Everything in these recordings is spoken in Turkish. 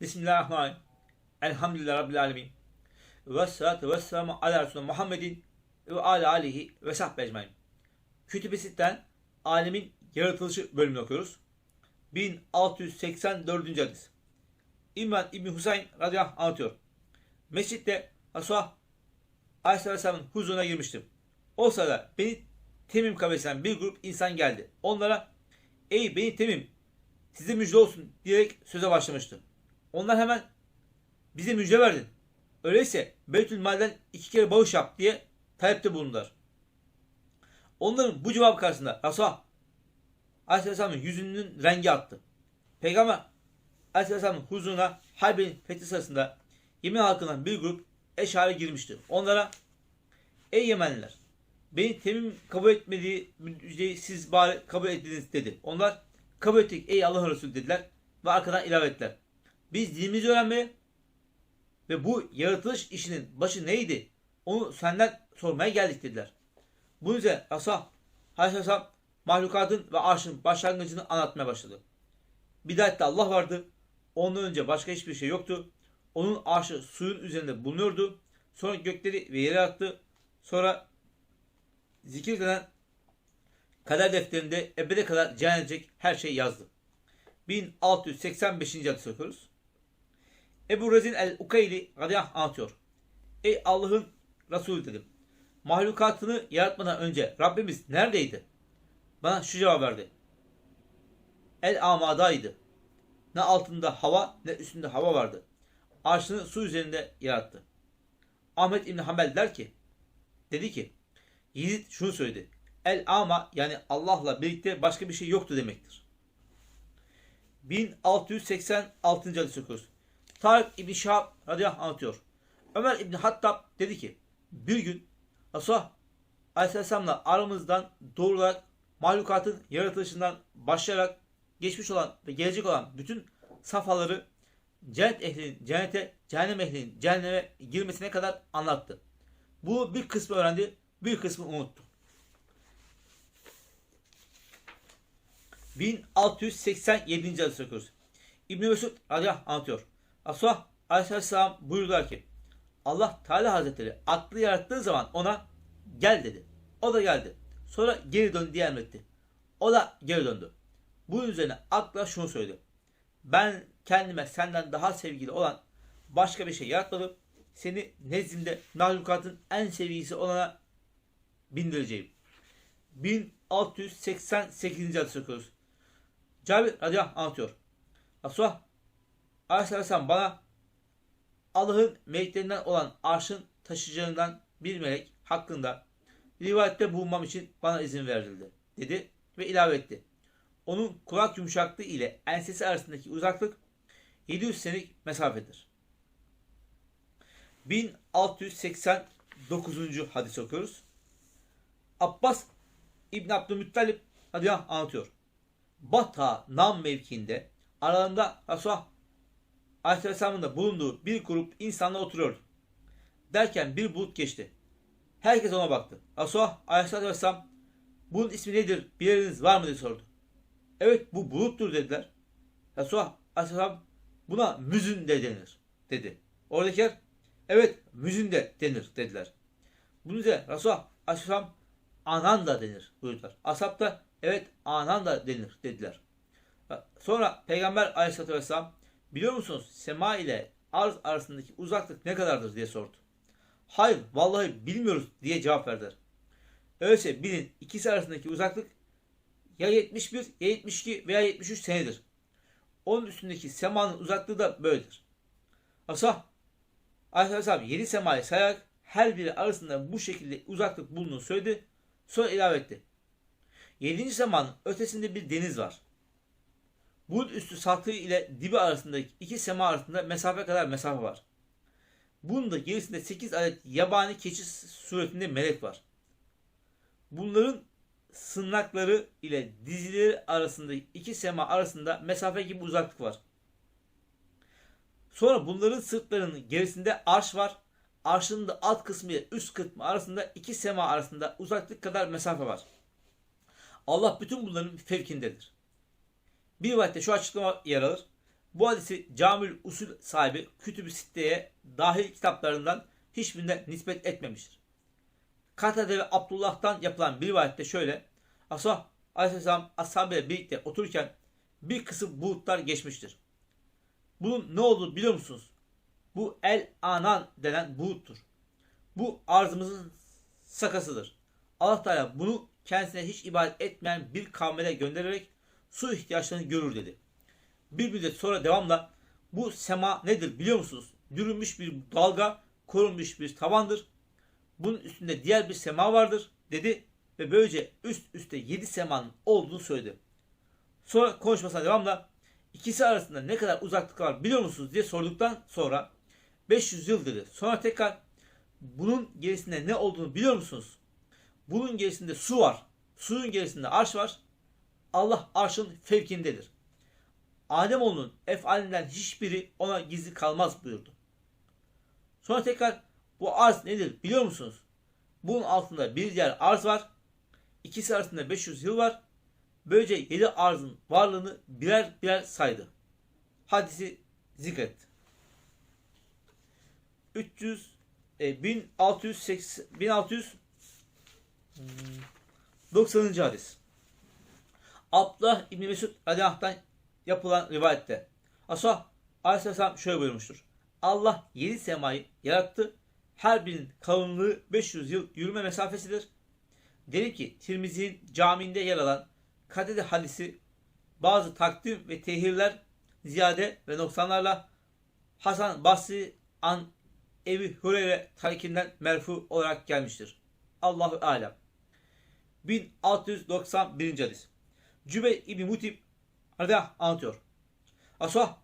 Bismillahirrahmanirrahim. Elhamdülillah Rabbil Alemin. Ve salatu ve selamu ala Resulü Muhammedin ve ala alihi ve sahbe ecmain. Kütübesitten alemin yaratılışı bölümünü okuyoruz. 1684. hadis. İmran İbni Husayn radıyallahu anh anlatıyor. Mescitte Resulullah Aleyhisselam'ın huzuruna girmiştim. O sırada beni Temim kabilesinden bir grup insan geldi. Onlara ey beni Temim size müjde olsun diyerek söze başlamıştı. Onlar hemen bize müjde verdin. Öyleyse Beytül Mal'den iki kere bağış yap diye talepte bulundular. Onların bu cevap karşısında Resulullah Aleyhisselam'ın yüzünün rengi attı. Peygamber Aleyhisselam'ın huzuruna Harbi'nin fethi sırasında Yemen halkından bir grup eşare girmişti. Onlara ey Yemenliler beni temim kabul etmediği müjdeyi siz bari kabul ettiniz dedi. Onlar kabul ettik ey Allah'ın Resulü dediler ve arkadan ilave ettiler. Biz dilimizi öğrenmeye ve bu yaratılış işinin başı neydi? Onu senden sormaya geldik dediler. Bunun üzerine Resulullah Aleyhisselam mahlukatın ve arşın başlangıcını anlatmaya başladı. Bidayette Allah vardı. Ondan önce başka hiçbir şey yoktu. Onun arşı suyun üzerinde bulunuyordu. Sonra gökleri ve yere attı. Sonra zikredilen kader defterinde ebede kadar edecek her şey yazdı. 1685. hadis okuyoruz. Ebu Rezin el-Ukayli radıyallahu anh anlatıyor. Ey Allah'ın Resulü dedim. Mahlukatını yaratmadan önce Rabbimiz neredeydi? Bana şu cevap verdi. El amadaydı. Ne altında hava ne üstünde hava vardı. Arşını su üzerinde yarattı. Ahmet İbni Hanbel der ki, dedi ki, Yiğit şunu söyledi. El ama yani Allah'la birlikte başka bir şey yoktu demektir. 1686. hadis okuyoruz. Tarık İbni Şahab radıyallahu anh anlatıyor. Ömer İbni Hattab dedi ki bir gün Resulullah Aleyhisselam'la aramızdan doğrularak mahlukatın yaratılışından başlayarak geçmiş olan ve gelecek olan bütün safhaları cennet ehlinin cennete, cehennem ehlinin cehenneme girmesine kadar anlattı. Bu bir kısmı öğrendi, bir kısmı unuttu. 1687. hadis okuyoruz. İbn-i Mesud anlatıyor. Resulullah aleyhisselam buyurdular ki Allah Teala Hazretleri aklı yarattığı zaman ona gel dedi. O da geldi. Sonra geri dön diye emretti. O da geri döndü. Bunun üzerine akla şunu söyledi. Ben kendime senden daha sevgili olan başka bir şey yaratmadım. Seni nezdimde mahlukatın en sevgilisi olana bindireceğim. 1688. hadis okuyoruz. Cabir radıyallahu anlatıyor. Resulullah Aleyhisselam bana Allah'ın meleklerinden olan arşın taşıyıcılığından bir melek hakkında rivayette bulunmam için bana izin verildi dedi ve ilave etti. Onun kulak yumuşaklığı ile ensesi arasındaki uzaklık 700 senelik mesafedir. 1689. hadis okuyoruz. Abbas İbn Abdülmuttalip radıyallahu anlatıyor. Bata Nam mevkiinde aralarında Resulullah Aleyhisselam'ın da bulunduğu bir grup insanla oturuyordu. Derken bir bulut geçti. Herkes ona baktı. Resulullah Aleyhisselam bunun ismi nedir bileniniz var mı diye sordu. Evet bu buluttur dediler. Resulullah Aleyhisselam buna müzün de denir dedi. Oradakiler evet müzün de denir dediler. Bunun üzerine Resulullah Aleyhisselam anan da denir buyurdular. Ashab da evet anan da denir dediler. Sonra Peygamber Aleyhisselatü Vesselam biliyor musunuz sema ile arz arasındaki uzaklık ne kadardır diye sordu. Hayır vallahi bilmiyoruz diye cevap verdiler. Öyleyse bilin ikisi arasındaki uzaklık ya 71 ya 72 veya 73 senedir. Onun üstündeki semanın uzaklığı da böyledir. Asah Aleyhisselam 7 semayı sayarak her biri arasında bu şekilde uzaklık bulunduğunu söyledi. Sonra ilave etti. 7. semanın ötesinde bir deniz var. Bulut üstü satı ile dibi arasındaki iki sema arasında mesafe kadar mesafe var. Bunun da gerisinde 8 adet yabani keçi suretinde melek var. Bunların sınakları ile dizileri arasında iki sema arasında mesafe gibi uzaklık var. Sonra bunların sırtlarının gerisinde arş var. Arşın da alt kısmı ile üst kısmı arasında iki sema arasında uzaklık kadar mesafe var. Allah bütün bunların fevkindedir. Bir rivayette şu açıklama yer alır. Bu hadisi Camül Usul sahibi Kütüb-i Sitte'ye dahil kitaplarından hiçbirine nispet etmemiştir. Katade ve Abdullah'tan yapılan bir rivayette şöyle. Asa Aleyhisselam ashabıyla birlikte otururken bir kısım bulutlar geçmiştir. Bunun ne olduğunu biliyor musunuz? Bu El Anan denen buluttur. Bu arzımızın sakasıdır. Allah Teala bunu kendisine hiç ibadet etmeyen bir kavmele göndererek su ihtiyaçlarını görür dedi. Bir müddet sonra devamla bu sema nedir biliyor musunuz? Dürülmüş bir dalga, korunmuş bir tavandır. Bunun üstünde diğer bir sema vardır dedi ve böylece üst üste yedi semanın olduğunu söyledi. Sonra konuşmasına devamla ikisi arasında ne kadar uzaklık var biliyor musunuz diye sorduktan sonra 500 yıl dedi. Sonra tekrar bunun gerisinde ne olduğunu biliyor musunuz? Bunun gerisinde su var. Suyun gerisinde arş var. Allah arşın fevkindedir. Ademoğlunun efalinden hiçbiri ona gizli kalmaz buyurdu. Sonra tekrar bu arz nedir biliyor musunuz? Bunun altında bir diğer arz var. İkisi arasında 500 yıl var. Böylece yedi arzın varlığını birer birer saydı. Hadisi zikretti. 300 e, 1680 1600 90. hadis. Abdullah İbni Mesud radıyallahu yapılan rivayette Asa Aleyhisselam şöyle buyurmuştur. Allah yedi semayı yarattı. Her birinin kalınlığı 500 yıl yürüme mesafesidir. Dedim ki Tirmizi'nin caminde yer alan Kadede hadisi bazı takdim ve tehirler ziyade ve noksanlarla Hasan Basri an Ebi Hureyre tarikinden merfu olarak gelmiştir. Allahu alem. 1691. hadis. Cübey İbni Mutib anlatıyor. Asah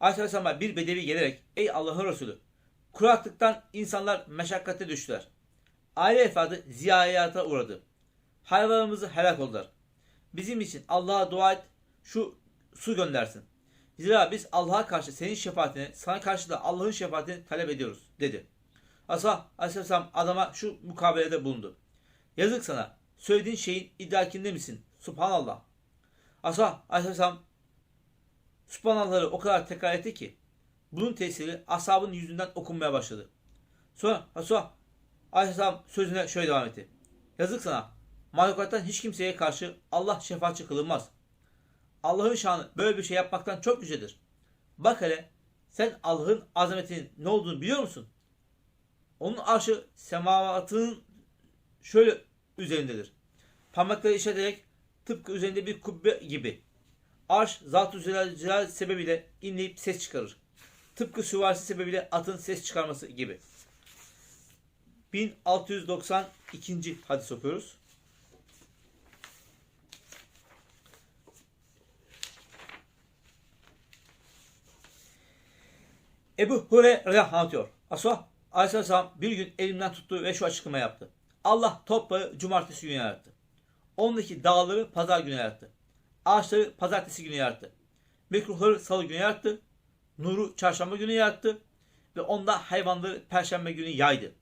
Aleyhisselam'a bir bedevi gelerek ey Allah'ın Resulü kuraklıktan insanlar meşakkate düştüler. Aile efradı ziyayata uğradı. Hayvanlarımızı helak oldular. Bizim için Allah'a dua et şu su göndersin. Zira biz Allah'a karşı senin şefaatini, sana karşı da Allah'ın şefaatini talep ediyoruz dedi. Asa Aleyhisselam adama şu mukabelede bulundu. Yazık sana. Söylediğin şeyin idrakinde misin? Subhanallah. Asa Aleyhisselam Subhanallah'ı o kadar tekrar etti ki bunun tesiri ashabın yüzünden okunmaya başladı. Sonra Asa Aleyhisselam sözüne şöyle devam etti. Yazık sana. Mahlukattan hiç kimseye karşı Allah şefaatçi kılınmaz. Allah'ın şanı böyle bir şey yapmaktan çok yücedir. Bak hele sen Allah'ın azametinin ne olduğunu biliyor musun? Onun arşı semavatının şöyle üzerindedir. Parmakları işleterek tıpkı üzerinde bir kubbe gibi. Arş zat-ı zelal sebebiyle inleyip ses çıkarır. Tıpkı süvarisi sebebiyle atın ses çıkarması gibi. 1692. hadis okuyoruz. Ebu Hureyre anlatıyor. Asla Aleyhisselam bir gün elimden tuttu ve şu açıklama yaptı. Allah toprağı cumartesi günü yarattı. Ondaki dağları pazar günü yarattı. Ağaçları pazartesi günü yarattı. Mekruhları salı günü yarattı. Nuru çarşamba günü yarattı. Ve onda hayvanları perşembe günü yaydı.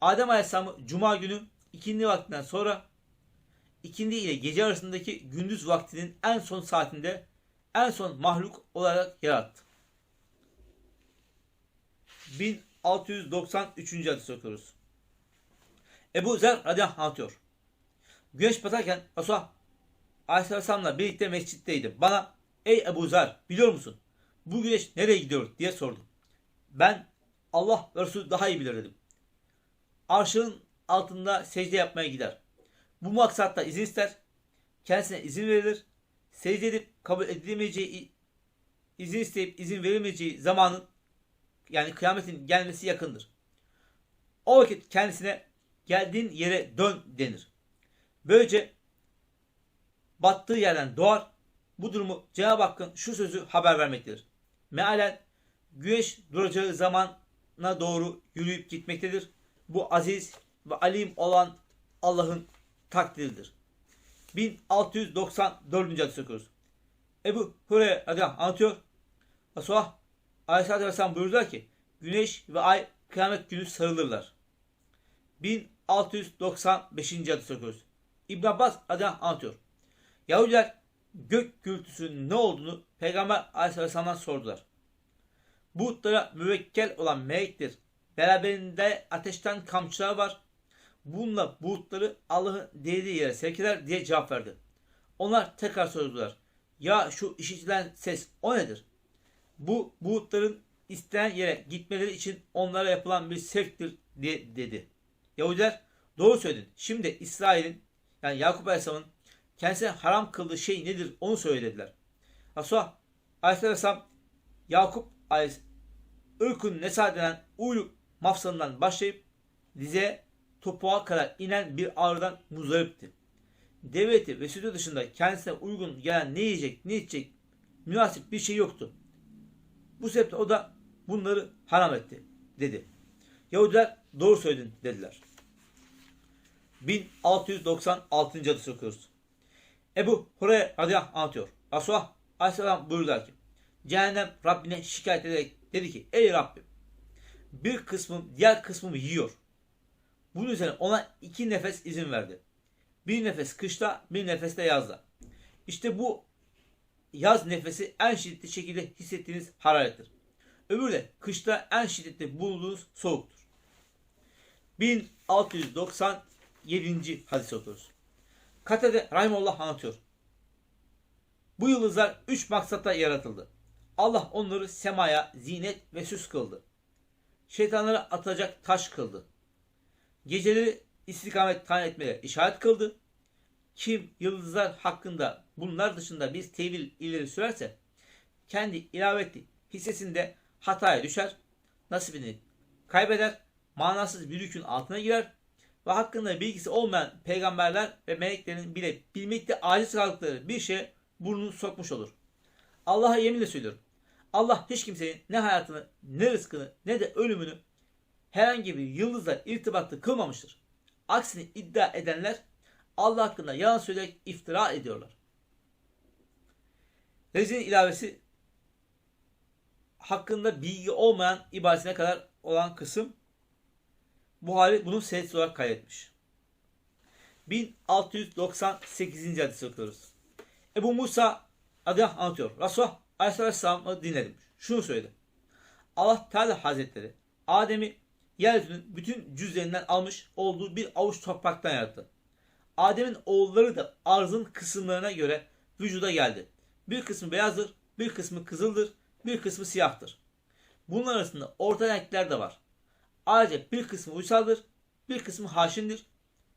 Adem Aleyhisselam'ı cuma günü ikindi vaktinden sonra ikindi ile gece arasındaki gündüz vaktinin en son saatinde en son mahluk olarak yarattı. 1693. hadis okuyoruz. Ebu Zer radıyallahu anlatıyor. Güneş batarken Resulullah Aleyhisselam'la birlikte mescitteydim. Bana ey Ebu Zer biliyor musun? Bu güneş nereye gidiyor diye sordu. Ben Allah Resulü daha iyi bilir dedim. Arşın altında secde yapmaya gider. Bu maksatta izin ister. Kendisine izin verilir. Secde edip kabul edilemeyeceği izin isteyip izin verilmeyeceği zamanın yani kıyametin gelmesi yakındır. O vakit kendisine geldiğin yere dön denir. Böylece battığı yerden doğar. Bu durumu Cenab-ı Hakk'ın şu sözü haber vermektedir. Mealen güneş duracağı zamana doğru yürüyüp gitmektedir. Bu aziz ve alim olan Allah'ın takdiridir. 1694. hadis okuyoruz. Ebu Hureyre radıyallahu anlatıyor. Resulullah Aleyhisselatü Vesselam buyurdular ki güneş ve ay kıyamet günü sarılırlar. 1695. hadis okuyoruz. İbn Abbas adına anlatıyor. Yahudiler gök gürültüsünün ne olduğunu Peygamber Aleyhisselam'dan sordular. Buğutlara müvekkel olan melektir. Beraberinde ateşten kamçılar var. Bununla buğutları Allah'ın dediği yere sevk diye cevap verdi. Onlar tekrar sordular. Ya şu işitilen ses o nedir? Bu buğutların istenen yere gitmeleri için onlara yapılan bir sevktir diye dedi. Yahudiler doğru söyledin. Şimdi İsrail'in yani Yakup Aleyhisselam'ın kendisine haram kıldığı şey nedir onu söylediler. Resulullah Aleyhisselam Yakup Aleyhisselam ırkın nesal denen uyluk mafsalından başlayıp dize topuğa kadar inen bir ağrıdan muzdaripti. Devleti ve sütü dışında kendisine uygun gelen ne yiyecek ne içecek münasip bir şey yoktu. Bu sebeple o da bunları haram etti dedi. Yahudiler doğru söyledin dediler. 1696. hadis okuyoruz. Ebu Hureyre radıyallahu anh anlatıyor. Resulullah aleyhisselam buyurdular ki Cehennem Rabbine şikayet ederek dedi ki ey Rabbim bir kısmım diğer kısmımı yiyor. Bunun üzerine ona iki nefes izin verdi. Bir nefes kışta bir nefes de yazda. İşte bu yaz nefesi en şiddetli şekilde hissettiğiniz hararettir. Öbürü de kışta en şiddetli bulduğunuz soğuktur. 1697. hadis okuyoruz. Katede Rahimullah anlatıyor. Bu yıldızlar üç maksatla yaratıldı. Allah onları semaya zinet ve süs kıldı. Şeytanlara atacak taş kıldı. Geceleri istikamet tayin etmeye işaret kıldı. Kim yıldızlar hakkında bunlar dışında bir tevil ileri sürerse kendi ilaveti hissesinde hataya düşer, nasibini kaybeder, manasız bir yükün altına girer ve hakkında bilgisi olmayan peygamberler ve meleklerin bile bilmekte aciz kaldıkları bir şeye burnunu sokmuş olur. Allah'a yeminle söylüyorum. Allah hiç kimsenin ne hayatını, ne rızkını, ne de ölümünü herhangi bir yıldızla irtibatlı kılmamıştır. Aksini iddia edenler Allah hakkında yalan söyleyerek iftira ediyorlar. Rezilin ilavesi hakkında bilgi olmayan ibadetine kadar olan kısım Buhari bunu senet olarak kaydetmiş. 1698. hadis okuyoruz. Ebu Musa adı anlatıyor. Resulullah Aleyhisselam'ı dinledim. Şunu söyledi. Allah Teala Hazretleri Adem'i yeryüzünün bütün cüzlerinden almış olduğu bir avuç topraktan yarattı. Adem'in oğulları da arzın kısımlarına göre vücuda geldi. Bir kısmı beyazdır, bir kısmı kızıldır, bir kısmı siyahtır. Bunun arasında orta renkler de var. Ayrıca bir kısmı uysaldır, bir kısmı haşindir,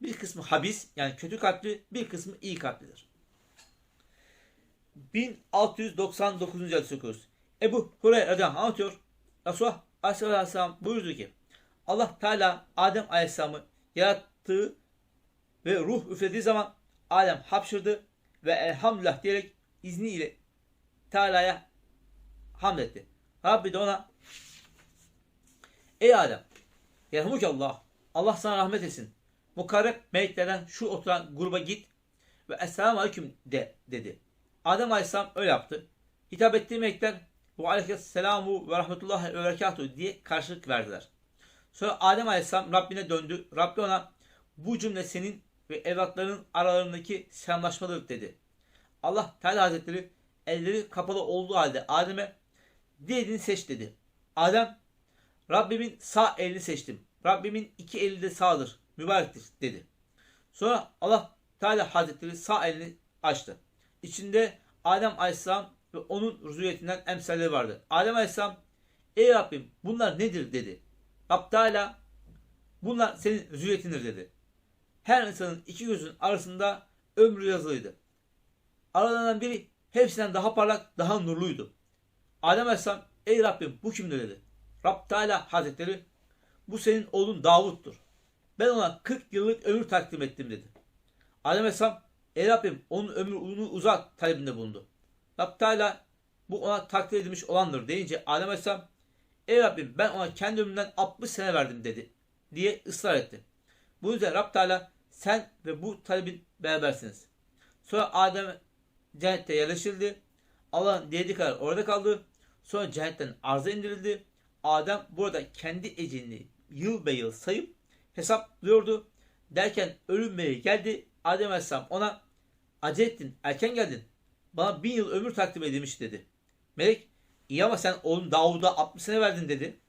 bir kısmı habis yani kötü kalpli, bir kısmı iyi kalplidir. 1699. hadis okuyoruz. Ebu Hureyre radıyallahu anlatıyor. Resulullah aleyhisselam buyurdu ki Allah Teala Adem aleyhisselamı yarattığı ve ruh üflediği zaman Adem hapşırdı ve elhamdülillah diyerek izniyle Teala'ya hamd etti. Rabbi de ona Ey Adem Yerhamuk Allah sana rahmet etsin. Mukarreb meleklerden şu oturan gruba git ve Esselamu Aleyküm de dedi. Adem Aleyhisselam öyle yaptı. Hitap ettiği melekler bu Aleyhisselamu ve Rahmetullahi ve Berekatuhu diye karşılık verdiler. Sonra Adem Aleyhisselam Rabbine döndü. Rabbi ona bu cümle senin ve evlatlarının aralarındaki selamlaşmadır dedi. Allah Teala Hazretleri elleri kapalı olduğu halde Adem'e dilediğini seç dedi. Adem Rabbimin sağ elini seçtim. Rabbimin iki eli de sağdır, mübarektir dedi. Sonra Allah Teala Hazretleri sağ elini açtı. İçinde Adem Aleyhisselam ve onun zürriyetinden emsalleri vardı. Adem Aleyhisselam Ey Rabbim bunlar nedir dedi. Rab Teala bunlar senin zürriyetindir dedi. Her insanın iki gözün arasında ömrü yazılıydı. Aralarından biri hepsinden daha parlak, daha nurluydu. Adem Aleyhisselam ey Rabbim bu kimdir dedi. Rab Teala Hazretleri bu senin oğlun Davut'tur. Ben ona 40 yıllık ömür takdim ettim dedi. Adem Aleyhisselam ey Rabbim onun ömrünü uzat talebinde bulundu. Rab Teala bu ona takdir edilmiş olandır deyince Adem Aleyhisselam ey Rabbim ben ona kendi ömrümden 60 sene verdim dedi diye ısrar etti. Bu yüzden Rab Teala sen ve bu talebin berabersiniz. Sonra Adem cennette yerleştirildi. Allah'ın dilediği kadar orada kaldı. Sonra cennetten arza indirildi. Adem burada kendi ecelini yıl be yıl sayıp hesaplıyordu. Derken ölüm meleği geldi. Adem Aleyhisselam ona acele ettin, erken geldin. bana bin yıl ömür takdim edilmiş dedi. Melek iyi ama sen oğlum Davud'a 60 sene verdin dedi.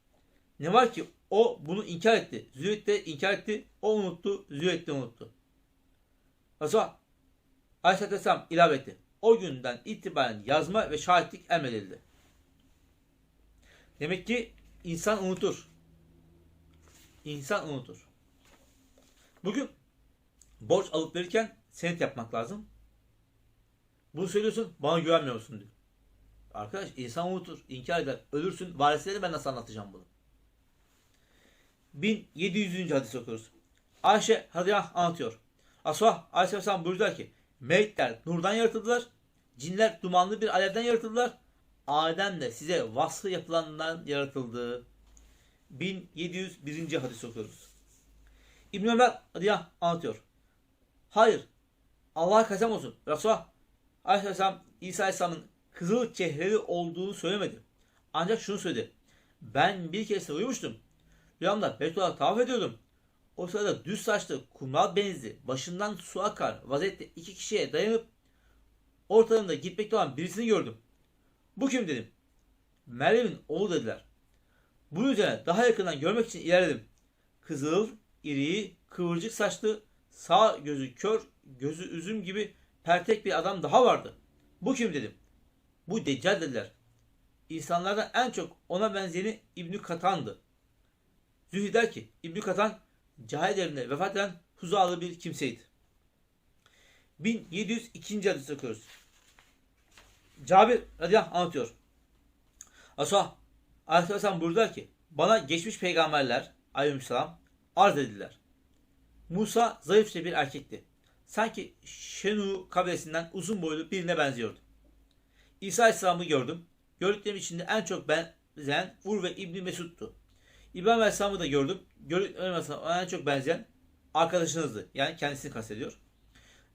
Ne var ki o bunu inkar etti. Zühret de inkar etti. O unuttu. Zühret de unuttu. Resulullah Aleyhisselatü Vesselam ilave etti. O günden itibaren yazma ve şahitlik emredildi. Demek ki insan unutur. İnsan unutur. Bugün borç alıp verirken senet yapmak lazım. Bunu söylüyorsun bana güvenmiyor musun diyor. Arkadaş insan unutur, inkar eder, ölürsün. Varislere ben nasıl anlatacağım bunu? 1700. hadis okuyoruz. Ayşe anh anlatıyor. Resulullah aleyhisselam buyurdular ki Melekler nurdan yaratıldılar. Cinler dumanlı bir alevden yaratıldılar. Adem de size vasfı yapılandan yaratıldı. 1701. hadis okuyoruz. İbn Ömer anh anlatıyor. Hayır. Allah'a kasem olsun. Resulullah aleyhisselam İsa aleyhisselamın kızıl çehreli olduğunu söylemedi. Ancak şunu söyledi. Ben bir kez uyumuştum. Rüyamda Beytullah tavaf ediyordum. O sırada düz saçlı, kumral benizli, başından su akar vaziyette iki kişiye dayanıp ortalarında gitmekte olan birisini gördüm. Bu kim dedim. Meryem'in oğlu dediler. Bunun üzerine daha yakından görmek için ilerledim. Kızıl, iri, kıvırcık saçlı, sağ gözü kör, gözü üzüm gibi pertek bir adam daha vardı. Bu kim dedim. Bu Deccal dediler. İnsanlardan en çok ona benzeyeni İbnü Katan'dı. Zühri der ki İbnü Katan cahil devrinde vefat eden huzalı bir kimseydi. 1702. hadis okuyoruz. Cabir radıyallahu anh anlatıyor. Resulullah aleyhisselam buyurdular ki bana geçmiş peygamberler aleyhisselam arz edildiler. Musa zayıfça bir erkekti. Sanki Şenu kabilesinden uzun boylu birine benziyordu. İsa aleyhisselamı gördüm. Gördüklerim içinde en çok benzeyen Ur ve İbni Mesud'tu. İbrahim Aleyhisselam'ı da gördüm. Gördüklerim ona en çok benzeyen arkadaşınızdı. Yani kendisini kastediyor.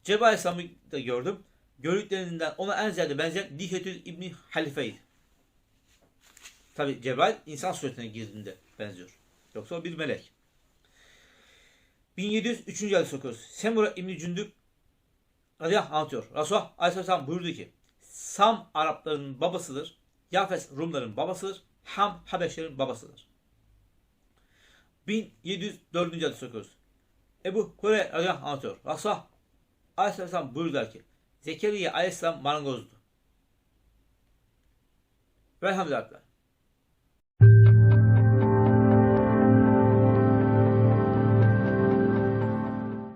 Cebrail Aleyhisselam'ı da gördüm. Gördüklerinden ona en ziyade benzeyen Dihiyetül İbni Halife'ydi. Tabi Cebrail insan suretine girdiğinde benziyor. Yoksa o bir melek. 1703. hadis okuyoruz. Semura İbni Cündük radıyallahu anlatıyor. Resulullah Aleyhisselam buyurdu ki Sam Arapların babasıdır. Yafes Rumların babasıdır. Ham Habeşlerin babasıdır. 1704. hadis okuyoruz. Ebu Hureyre radıyallahu anlatıyor. Resulullah Aleyhisselam buyurdular ki Zekeriya Aleyhisselam marangozdu. Velhamdülillah.